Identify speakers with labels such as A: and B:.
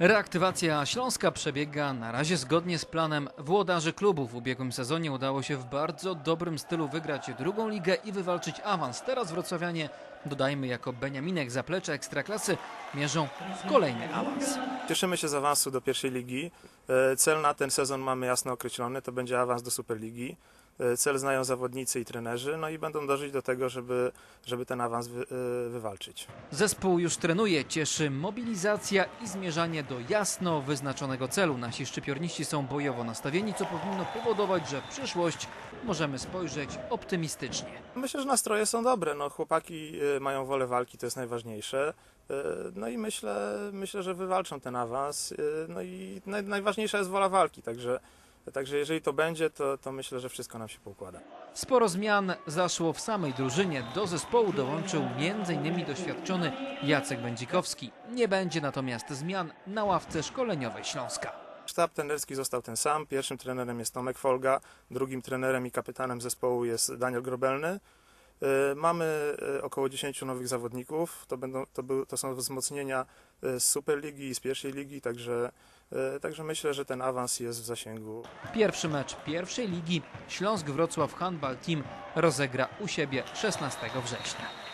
A: Reaktywacja Śląska przebiega na razie zgodnie z planem włodarzy klubu. W ubiegłym sezonie udało się w bardzo dobrym stylu wygrać drugą ligę i wywalczyć awans. Teraz wrocławianie, dodajmy jako Beniaminek zaplecze Ekstraklasy, mierzą w kolejny awans.
B: Cieszymy się z awansu do pierwszej ligi. E, Cel na ten sezon mamy jasno określony, to będzie awans do Superligi. E, Cel znają zawodnicy i trenerzy, no i będą dążyć do tego, żeby, żeby ten awans wy, e, wywalczyć.
A: Zespół już trenuje, cieszy mobilizacja i zmierzanie do jasno wyznaczonego celu. Nasi szczypiorniści są bojowo nastawieni, co powinno powodować, że w przyszłość możemy spojrzeć optymistycznie.
B: Myślę, że nastroje są dobre. No, chłopaki e, mają wolę walki, to jest najważniejsze. No i myślę, myślę, że wywalczą ten awans. No i naj, najważniejsza jest wola walki, także, także jeżeli to będzie, to, to myślę, że wszystko nam się poukłada.
A: Sporo zmian zaszło w samej drużynie. Do zespołu dołączył m.in. doświadczony Jacek Będzikowski. Nie będzie natomiast zmian na ławce szkoleniowej Śląska.
B: Sztab trenerski został ten sam. Pierwszym trenerem jest Tomek Folga, drugim trenerem i kapitanem zespołu jest Daniel Grobelny. E, Mamy e, około 10 nowych zawodników. To, będą, to, był, to są wzmocnienia e, z Superligi i z pierwszej ligi, także, także myślę, że ten awans jest w zasięgu.
A: Pierwszy mecz pierwszej ligi Śląsk Wrocław Handball Team rozegra u siebie 16 września.